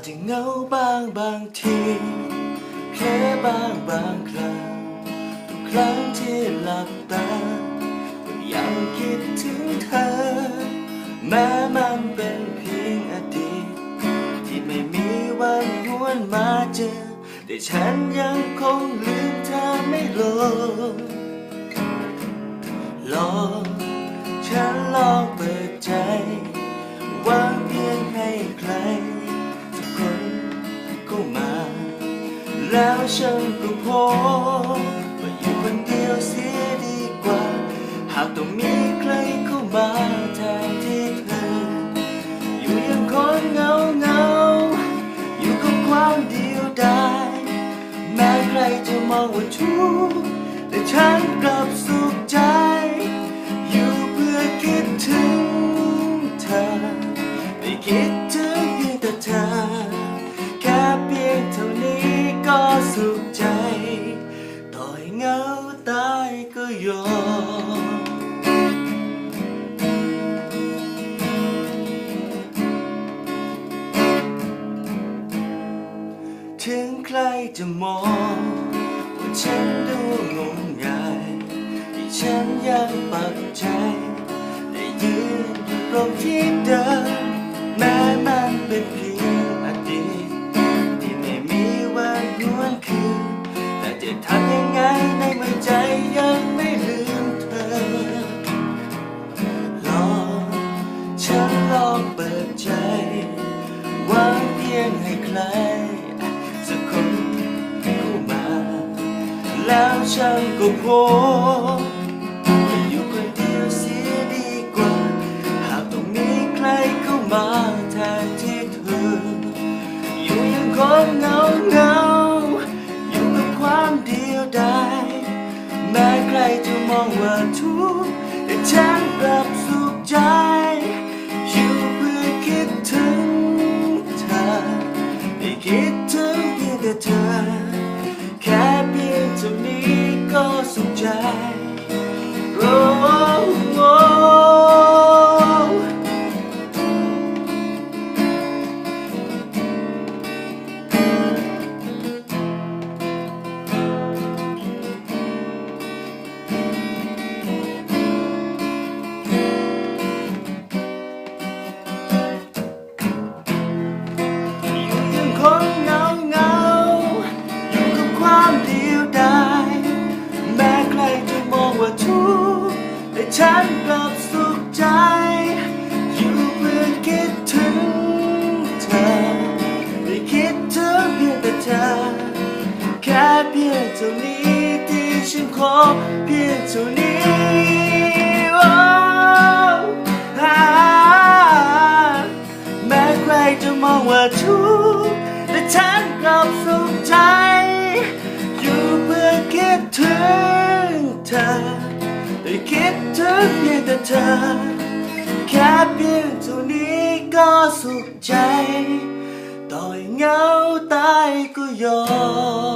จจะเหงาบ้างบางทีแค่บ้างบางคราวทุกครั้งที่หลับตาก็ยังคิดถึงเธอ แม้มันเป็นเพียงอดีต ที่ไม่มีวันหวนมาเจอ แต่ฉันยังคงลืมเธอไม่ลงลอง เข้ามา แล้วฉันก็พบว่าอยู่คนเดียวเสียดีกว่า หากต้องมีใครเข้ามาแทนที่เธอ อยู่อยังคนเงาเงาอยู่กับความเดียวดายแม้ใครจะมองว่าทุกข์แต่ฉันกลับสุขใจ ถึงใครจะมองว่าฉันดูงมงายที่ฉันยังปักใจและยืนอยู่ตรงที่เดิมแม้มันเป็นเพียงอดีตที่ไม่มีวันหวนคืนแต่จะทำยังไงในเมื่อใจยังไม่ลืมเธอลองฉันลองเปิดใจวางเพียงให้ใคร แล้วฉันก็พบว่าอยู่คนเดียวเสียดีกว่า หากต้องมีใครเข้ามาแทนที่เธอ อยู่อยังคนเหงาเหงาอยู่กับความเดียวดายแม้ใครจะมองว่าทุกข์แต่ฉันกลับสุขใจอยู่เพื่อคิดถึงเธอไม่คิดถึงเพียงแต่เธอ เพียงเท่านี้ก็สุขใจ ฉันขอเพียงเท่านี้แม้ใครจะมองว่าทุกข์แต่ฉันกลับสุขใจ อยู่เพื่อคิดถึงเธอได้คิดถึงเพียงแต่เธอ แค่เพียงเท่านี้ก็สุขใจ ต่อยเงาตายก็ยอม